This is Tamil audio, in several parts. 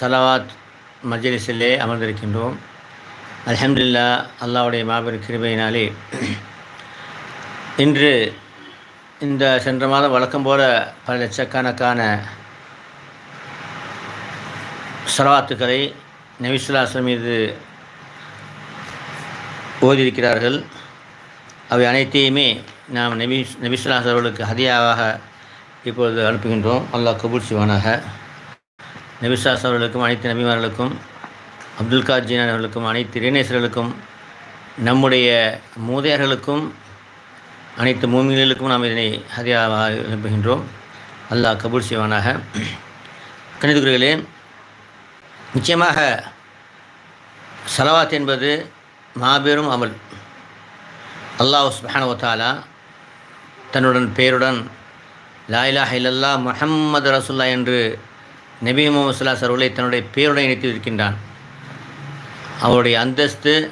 சலவாத் மஜ்லிஸிலே அமர்ந்திருக்கின்றோம். அலமதுல்லா அல்லாவுடைய மாபெரும் கிருபையினாலே. இன்று இந்த சென்ற மாதம் வழக்கம் போல பல லட்சக்கணக்கான சலவாத்துக்களை நபிசுல்லாசம் மீது ஓதியிருக்கிறார்கள். அவை அனைத்தையுமே நாம் நபி நபிசுல்லாஸ் அவர்களுக்கு ஹதியாவாக இப்பொழுது அனுப்புகின்றோம். அல்லாஹ் கபூல் சிவானாக நபிசாஸ் அவர்களுக்கும் அனைத்து நபிமார்களுக்கும் அப்துல் கார் அவர்களுக்கும் அனைத்து இறைநேசர்களுக்கும் நம்முடைய மூதையர்களுக்கும் அனைத்து மூமிகளுக்கும் நாம் இதனை ஹரியாவாக அனுப்புகின்றோம் அல்லாஹ் கபூல் செய்வானாக. கணிதகுரிகளே நிச்சயமாக சலவாத் என்பது மாபெரும் அமல். அல்லாஹ் சுபஹானவத்தாலா தன்னுடன் பெயருடன் லாயிலாஹ இல்லல்லா முஹம்மது ரசுல்லா என்று நபி முகமது சுல்லா அவர்களை தன்னுடைய பேருடன் இணைத்து இருக்கின்றான். அவருடைய அந்தஸ்து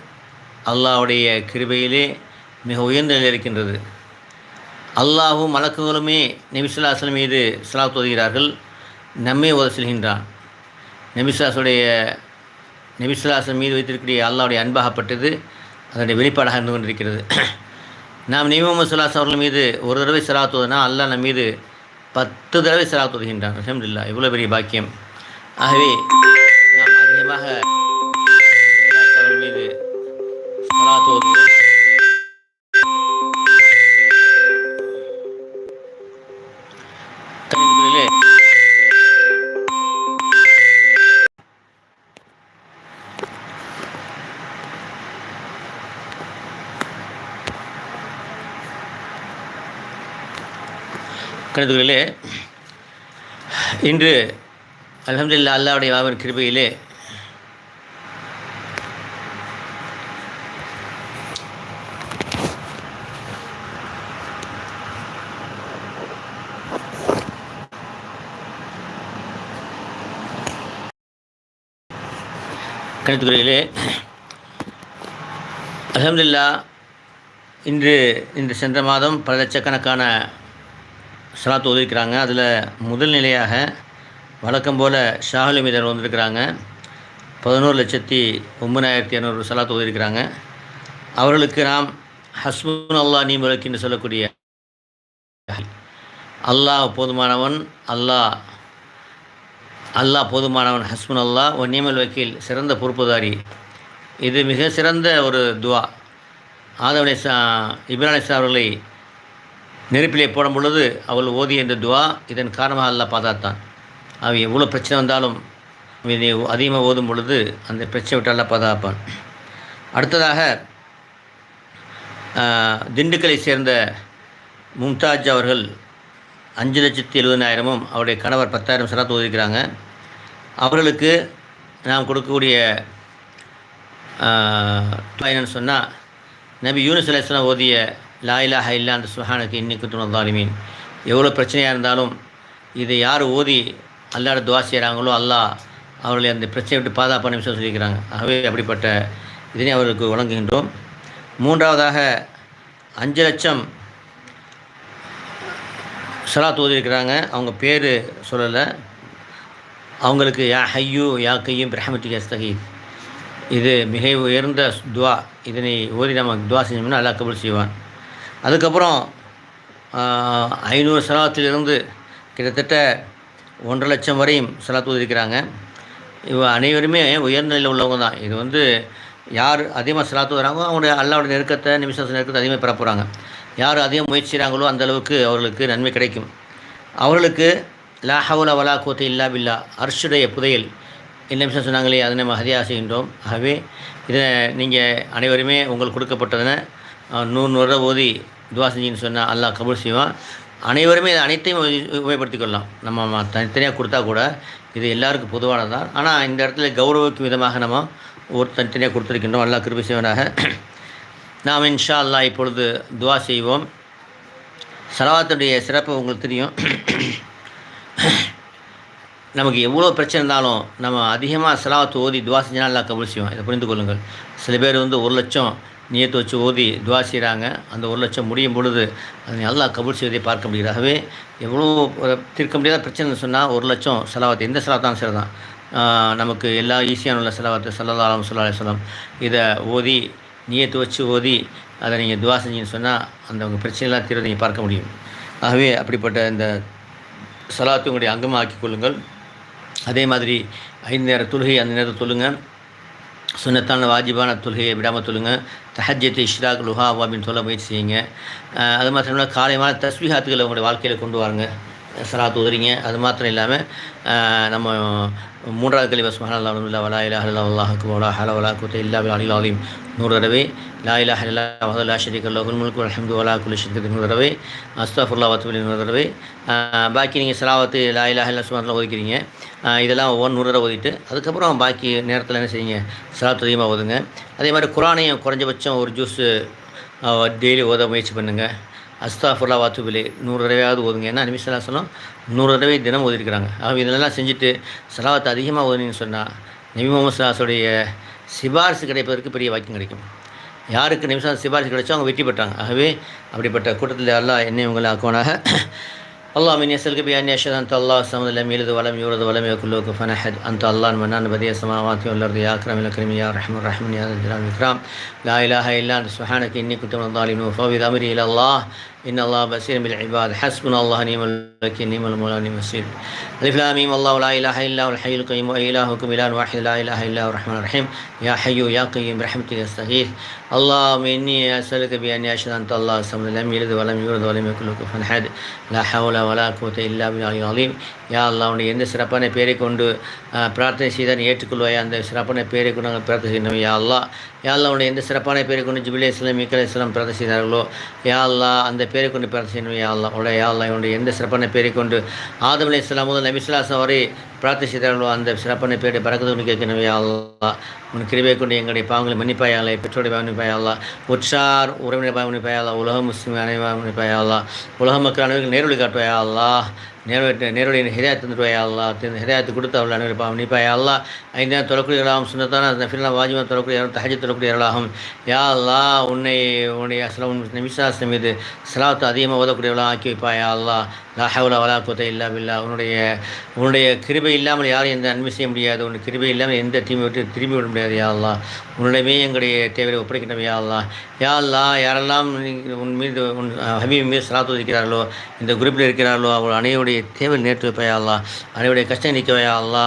அல்லாவுடைய கிருபையிலே மிக உயர்ந்த நிலையில் இருக்கின்றது அல்லாஹும் மலக்குகளுமே நபிசுல்லாஸ்லம் மீது சலாத் ஓதுகிறார்கள் நம்மை ஓத செல்கின்றான். நபிசுல்லாசுடைய நபிசுல்லாசன் மீது வைத்திருக்கக்கூடிய அல்லாவுடைய அன்பாகப்பட்டது அதனுடைய வெளிப்பாடாக இருந்து கொண்டிருக்கிறது. நாம் நபி முகமது சுல்லாஸ் அவர்கள் மீது ஒரு தடவை சலாத் ஓதுனா அல்லாஹ் நம் மீது பத்து தடவை சலாத் ஓதுகின்றான் அலமதுல்லா இவ்வளோ பெரிய பாக்கியம். ஆகவே நாம் அதிகமாக மீது சலாத் ஓதுவோம். கணிதர்களே இன்று அலமதுல்லா அல்லாவுடைய வாவின் கிருபையிலே கணித்துறையிலே அலமதுல்லா இன்று இன்று சென்ற மாதம் பல லட்சக்கணக்கான சலாத்து ஓதிருக்கிறாங்க அதில் முதல் நிலையாக வழக்கம் போல் ஷாஹலி மீதர் வந்திருக்கிறாங்க. பதினோரு லட்சத்தி ஒம்பதாயிரத்தி இரநூறு சலாத்து ஓதிருக்கிறாங்க அவர்களுக்கு நாம் ஹஸ்முன் அல்லா நீ என்று சொல்லக்கூடிய அல்லாஹ் போதுமானவன் அல்லாஹ் அல்லாஹ் போதுமானவன் ஹஸ்முன் அல்லா ஒன் நியமல் வக்கீல் சிறந்த பொறுப்புதாரி. இது மிக சிறந்த ஒரு துவா. ஆதவனேசா அலிஸ்லா இப்ரான் அவர்களை நெருப்பிலே போடும் பொழுது அவள் ஓதிய இந்த துவா இதன் காரணமாக அல்லா பாதாத்தான் அவ எவ்வளோ பிரச்சனை வந்தாலும் இதை அதிகமாக ஓதும் பொழுது அந்த பிரச்சனை விட்டு அல்லா பாதுகாப்பான். அடுத்ததாக திண்டுக்கலை சேர்ந்த மும்தாஜ் அவர்கள் அஞ்சு லட்சத்தி எழுபதாயிரமும் அவருடைய கணவர் பத்தாயிரம் சலாத்து ஓதிக்கிறாங்க அவர்களுக்கு நாம் கொடுக்கக்கூடிய என்னன்னு சொன்னால் நபி யூனிஸ் அலிஸ்லாம் ஓதிய லாயிலாஹ இல்லா அந்த சுஹானுக்கு இன்னைக்கு துணந்தாலுமீன் எவ்வளோ பிரச்சனையாக இருந்தாலும் இதை யார் ஓதி அல்லாட துவா செய்கிறாங்களோ அல்லாஹ் அவர்களை அந்த பிரச்சனை விட்டு பாதுகாப்பான நிமிஷம் சொல்லியிருக்கிறாங்க ஆகவே அப்படிப்பட்ட இதனை அவர்களுக்கு வழங்குகின்றோம். மூன்றாவதாக அஞ்சு லட்சம் சலாத் ஓதியிருக்கிறாங்க. அவங்க பேர் சொல்லலை. அவங்களுக்கு யா ஹையூ யா கையும் பிரஹமத்திக் அஸ்தகீத். இது மிக உயர்ந்த துவா. இதனை ஓதி நம்ம துவா செஞ்சோம்னா அல்லா கபுல் செய்வான். அதுக்கப்புறம் ஐநூறு சலாத்திலிருந்து கிட்டத்தட்ட ஒன்றரை லட்சம் வரையும் சலாத் ஓதிருக்கிறாங்க இவ அனைவருமே உயர்ந்த நிலையில் உள்ளவங்க தான். இது வந்து யார் அதிகமாக சலாத்து வராங்களோ அவங்களுடைய அல்லாவுடைய நெருக்கத்தை நிமிஷம் நெருக்கத்தை அதிகமாக பெற போகிறாங்க யார் அதிகம் முயற்சிகிறாங்களோ அந்தளவுக்கு அவர்களுக்கு நன்மை கிடைக்கும். அவர்களுக்கு லாஹவுல வலா கோத்தை இல்லா பில்லா அர்ஷுடைய புதையல். இந்த நிமிஷம் சொன்னாங்களே அதை நம்ம ஹதியாக செய்கின்றோம். ஆகவே இதை நீங்கள் அனைவருமே உங்களுக்கு கொடுக்கப்பட்டதனை நூறு நூறு ஓதி துவா செஞ்சின்னு சொன்னால் அல்லாஹ் கபூல் செய்வான். அனைவருமே இதை அனைத்தையும் உபயோகப்படுத்திக் கொள்ளலாம் நம்ம தனித்தனியாக கொடுத்தா கூட இது எல்லாருக்கும் பொதுவானது தான் ஆனால் இந்த இடத்துல கௌரவிக்கும் விதமாக நம்ம ஒரு தனித்தனியாக கொடுத்துருக்கின்றோம். அல்லாஹ் கிருபி செய்வனாக. நாம் இன்ஷா அல்லா இப்பொழுது துவா செய்வோம். சலவாத்துடைய சிறப்பு உங்களுக்கு தெரியும். நமக்கு எவ்வளோ பிரச்சனை இருந்தாலும் நம்ம அதிகமாக செலவாத்து ஓதி துவா செஞ்சால் நல்லா கபூல் செய்வோம் இதை புரிந்து கொள்ளுங்கள். சில பேர் வந்து ஒரு லட்சம் நியத்து வச்சு ஓதி துவா செய்கிறாங்க அந்த ஒரு லட்சம் முடியும் பொழுது அதை நல்லா கபூல் செய்வதை பார்க்க முடிகிறது ஆகவே எவ்வளோ தீர்க்க முடியாத பிரச்சனைன்னு சொன்னால் ஒரு லட்சம் செலவாத்து. எந்த செலவாத்தாலும் சரி தான் நமக்கு எல்லா ஈஸியான உள்ள செலவாத்து. சல்லா சொல்லாலே சொல்லலாம் இதை ஓதி நீயத்து வச்சு ஓதி அதை நீங்கள் துவா செஞ்சீங்கன்னு சொன்னால் அந்த உங்கள் பிரச்சனைலாம் தீர்வு நீங்கள் பார்க்க முடியும். ஆகவே அப்படிப்பட்ட இந்த சலாத்து உங்களுடைய அங்கமாக்கி கொள்ளுங்கள். அதே மாதிரி ஐந்து நேர தொழுகை அந்த நேரத்தை தொழுங்க. சுனத்தான வாஜிபான தொழுகையை விடாமல் தொழுங்க. தஹஜத்து இஷ்ராக் லுஹா அப்படின்னு சொல்ல முயற்சி செய்யுங்க. அது மாதிரி இல்லாமல் காலையான தஸ்விஹாத்துகளை உங்களுடைய வாழ்க்கையில் கொண்டு வாருங்க. சலாத்து உதறிங்க. அது மாத்திரம் இல்லாமல் நம்ம மூன்றாவது கலிவா சுஹான் அல்லா இல்லா வலா இலா ஹலா அல்லாஹுக்கு வலா ஹல வலா குத்த இல்லா பில் அலீம். நூறு தடவை லா இலா ஹலா வஹலா ஷரீக் அல்லாஹுல் முல்கு அலமது வலா குலி ஷிருக்கு நூறு தடவை அஸ்தாஃபுல்லா வத்துபலி நூறு தடவை. பாக்கி நீங்கள் சலாவத்து லா இலா ஹல்லா சுஹானில் ஒதுக்கிறீங்க இதெல்லாம் ஒவ்வொரு நூறு தடவை ஒதுக்கிட்டு அதுக்கப்புறம் பாக்கி நேரத்தில் என்ன செய்யுங்க? சலாத்து அதிகமாக ஓதுங்க அதே மாதிரி குரானையும் குறைஞ்சபட்சம் ஒரு ஜூஸு டெய்லி ஓத முயற்சி பண்ணுங்கள் அஸ்தாஃபுல்லா வாத்துபிலே நூறு தடவையாவது ஓதுங்க. ஏன்னா நிமிஷம் சொன்னால் நூறு தடவை தினம் ஓதிருக்கிறாங்க. அவங்க இதெல்லாம் செஞ்சுட்டு செலவத்தை அதிகமாக ஓதுனீங்கன்னு சொன்னால் நபி முகமது சிபாரிசு கிடைப்பதற்கு பெரிய வாக்கியம் கிடைக்கும். யாருக்கு நிமிஷம் சிபாரிசு கிடைச்சோ அவங்க வெற்றி பெற்றாங்க. ஆகவே அப்படிப்பட்ட கூட்டத்தில் எல்லாம் என்னை உங்களை ஆக்குவனாக. அல்லாஹ் மின் எசல்கு பி அன் யஷத் அந்த அல்லாஹ் சமதுல மீலது வலம் யூரது வலம் யக்குல்லோக்கு ஃபனஹத் அந்த அல்லான் மன்னான் பதிய சமாவாத்தி உள்ளது யா அக்ரம் இலக்ரம் யா ரஹ்மன் ரஹ்மன் யா இக்ராம் லா இலாஹ இல்லா சுஹானக்கு இன்னி குத்தம் அல்லாலின் ஃபவித் அமரி இலல்லாஹ். كنت من الظالمين وفوض أمري إلى الله إن الله بصير بالعباد حسبنا الله نعم الوكيل نعم المولى نعم النصير ألف لام ميم الله لا إله إلا هو الحي القيوم وإلهكم إله واحد لا إله إلا هو الرحمن الرحيم يا حي يا قيوم برحمتك أستغيث اللهم إني أسألك بأني أشهد أنت الله الصمد لم يلد ولم يولد ولم يكن له كفوا أحد لا حول ولا قوة إلا بالله العظيم யா அல்லா உன்னுடைய எந்த சிறப்பான பேரை கொண்டு அஹ், பிரார்த்தனை செய்தால் நீ ஏற்றுக்கொள்வாயா அந்த சிறப்பான பேரை கொண்டு நாங்கள் பிரார்த்தனை செய்யணும் யா அல்லா யா அல்லா உன்னுடைய எந்த சிறப்பான பேரை கொண்டு ஜிபிலே இஸ்லாம் மீக்கல் இஸ்லாம் பிரார்த்தனை செய்தார்களோ யா அல்லா அந்த பேரை கொண்டு பிரார்த்தனை செய்யணும் உடைய யா இவனுடைய எந்த சிறப்பான பேரை கொண்டு ஆதம் அலி இஸ்லாம் முதல் நபிசுலாசம் வரை பிரார்த்தித்தார்களோ அந்த சிறப்பான பேரை பறக்கத்து கேட்கணும் கேட்கணுமே அல்லா உன் கிருபை கொண்டு எங்களுடைய பாவங்களை மன்னிப்பாயாலே பெற்றோடைய பாவம் மன்னிப்பாயாலா உற்றார் உறவினர் பாவனிப்பாயாலா உலக முஸ்லீம் அனைவரும் மன்னிப்பாயாலா உலக மக்கள் அனைவருக்கும் நேரொலி காட்டுவாயாலா நேருடைய நேருடைய ஹிதாயத் தந்துடுவாயா அல்லா ஹிதாயத்து கொடுத்து அவள் அனைவரும் பாவம் அல்லா ஐந்து நேரம் தொழக்கூடியவர்களாகும் சுண்ணத்தான நஃபிலாம் வாஜிமா தொழக்கூடியவர்கள் தஹஜ் தொழக்கூடியவர்களாகும் யா அல்லா உன்னை உன்னுடைய அஸ்லாம் நிமிஷாஸ்லம் மீது சலாத்து அதிகமாக ஓதக்கூடியவர்களாக ஆக்கி வைப்பாயா அல்லா லாஹவுலா வலா குத்த இல்லா பில்லா. உன்னுடைய உன்னுடைய கிருபை இல்லாமல் யாரும் எந்த நன்மை செய்ய முடியாது. உன் கிருபை இல்லாமல் எந்த தீமை விட்டு திரும்பி விட முடியாது யா அல்லா உன்னிடமே எங்களுடைய தேவையை ஒப்படைக்கின்றோம் யா அல்லா யா அல்லா யாரெல்லாம் உன் மீது உன் ஹபீப் மீது சலாத்து இருக்கிறார்களோ இந்த குரூப்பில் இருக்கிறார்களோ அவள் அனைவருடைய தேவை நேற்று வைப்பாயா அல்லா அனைவருடைய கஷ்டம் நீக்கவையா அல்லா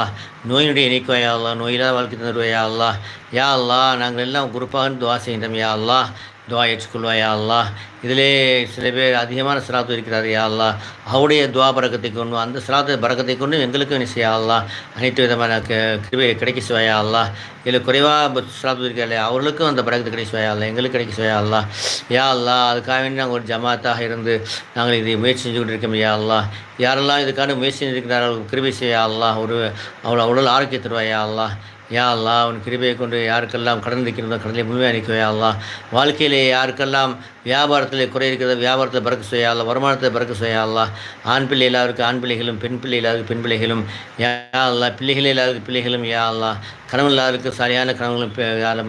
நோயினுடைய நீக்குவாயா அல்லா நோயில்லாத வாழ்க்கை தந்துடுவாயா அல்லா யா அல்லா நாங்கள் எல்லாம் குரூப்பாக துவா செய்கின்றோம் யா அல்லா துவா ஏற்றுக்கொள்வாயா அல்லா இதிலே சில பேர் அதிகமான சிராத்து இருக்கிறார் யா அல்லா அவருடைய துவா பறக்கத்தை கொண்டு அந்த சிராத்து பறக்கத்தை கொண்டு எங்களுக்கும் என்ன செய்யா அல்லா அனைத்து விதமான க கிருபையை கிடைக்க செய்வாயா அல்லா இதில் குறைவாக சிராத்து இருக்கிறார்களே அவர்களுக்கும் அந்த பறக்கத்தை கிடைக்க செய்வாயா அல்லா எங்களுக்கு கிடைக்க செய்வாயா அல்லா யா அல்லா அதுக்காக வேண்டி நாங்கள் ஒரு ஜமாத்தாக இருந்து நாங்கள் இதை முயற்சி செஞ்சு கொண்டு இருக்கோம் யா அல்லா யாரெல்லாம் இதுக்கான முயற்சி செஞ்சிருக்கிறார்கள் கிருபை செய்யா அல்லா ஒரு அவ்வளோ உடல் ஆரோக்கிய தருவாயா அல்லா யா அல்லா உன் கிருபையை கொண்டு யாருக்கெல்லாம் கடன் இருக்கிறதோ கடலை முழுமையாக நிற்கவே அல்லா வாழ்க்கையிலே யாருக்கெல்லாம் வியாபாரத்தில் குறை இருக்கிறதோ வியாபாரத்தை பறக்க செய்யா அல்லா வருமானத்தை பறக்க செய்யா அல்லா ஆண் பிள்ளை எல்லாருக்கும் ஆண் பிள்ளைகளும் பெண் பிள்ளை எல்லாருக்கும் பெண் பிள்ளைகளும் யா அல்லா பிள்ளைகளே எல்லாருக்கும் பிள்ளைகளும் யா அல்லா கணவன் இல்லாதருக்கு சரியான கனவுகளும்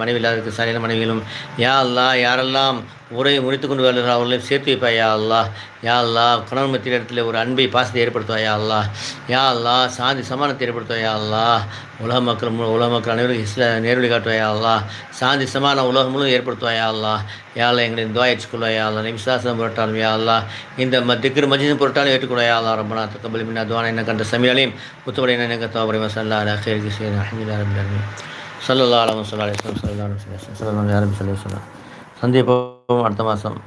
மனைவி இல்லாதருக்கு சரியான மனைவிகளும். யா அல்லா யாரெல்லாம் உரையை முடித்து கொண்டு வருகிற அவர்களையும் சேர்த்து வைப்பா யா அல்லா யா அல்லா கணவன் மத்திய இடத்துல ஒரு அன்பை பாசத்தை ஏற்படுத்துவா யா அல்லா யா அல்லா சாந்தி சமானத்தை ஏற்படுத்துவா யா அல்லா உலக மக்கள் உலக மக்கள் அனைவரும் இஸ்ல நேர்வழி காட்டுவாயா அல்லா சாந்தி சமான உலகம் முழுவதும் ஏற்படுத்துவாயா யா அல்லா எங்களை எங்களின் ஏற்றுக்கொள்வாயா அல்லா நீ விசுவாசம் பொருட்டாலும் யா இந்த மத்திக்கிற திக்ரு மஜித் பொருட்டாலும் ஏற்றுக்கொள்வாயா அல்லா ரப்பனா தக்கபலி மின்னா துவான என்ன கண்ட சமியாலையும் புத்தபடி என்ன தோபரி மசல்லா அலா ஹேர் கிசேன் அஹமதுல்லா ரபில் அலமீன் சல்லல்லா அலம் சொல்லா அலிஸ்லாம் சல்லா யாரும் சொல்லி சொல்லலாம் சந்திப்போம் அடுத்த மாதம்.